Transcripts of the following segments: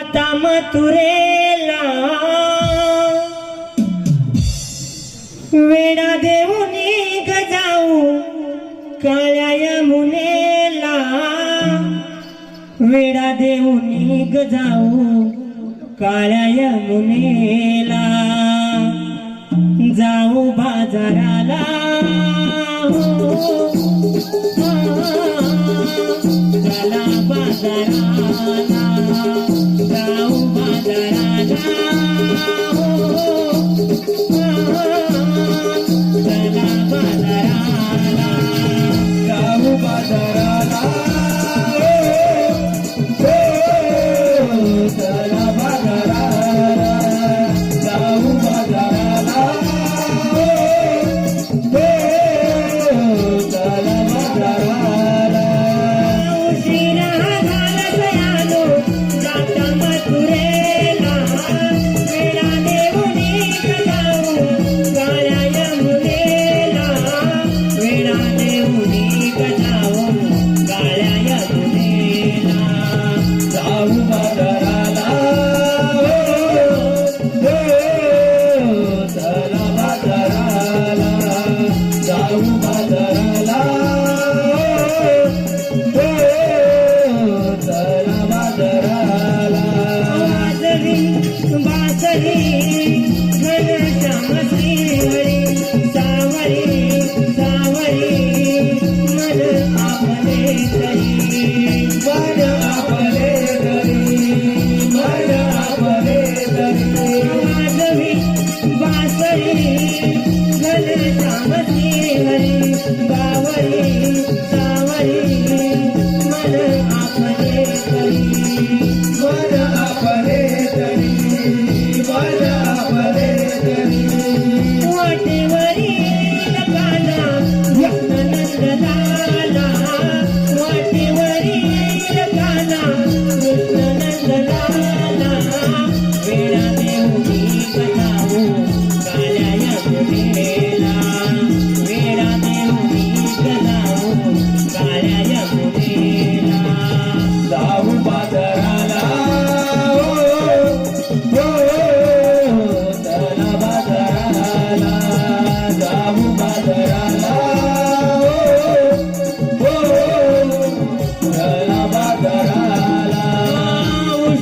आता मथुरेला. वेडा देऊन जाऊ काळ्या यमुनेला. वेडा देऊन जाऊ काळ्या यमुनेला. जाऊ बाजाराला. चला बाजाराला. Upadarada pra entrar aí.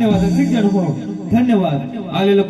धन्यवाद. धन्यवाद. आलेलं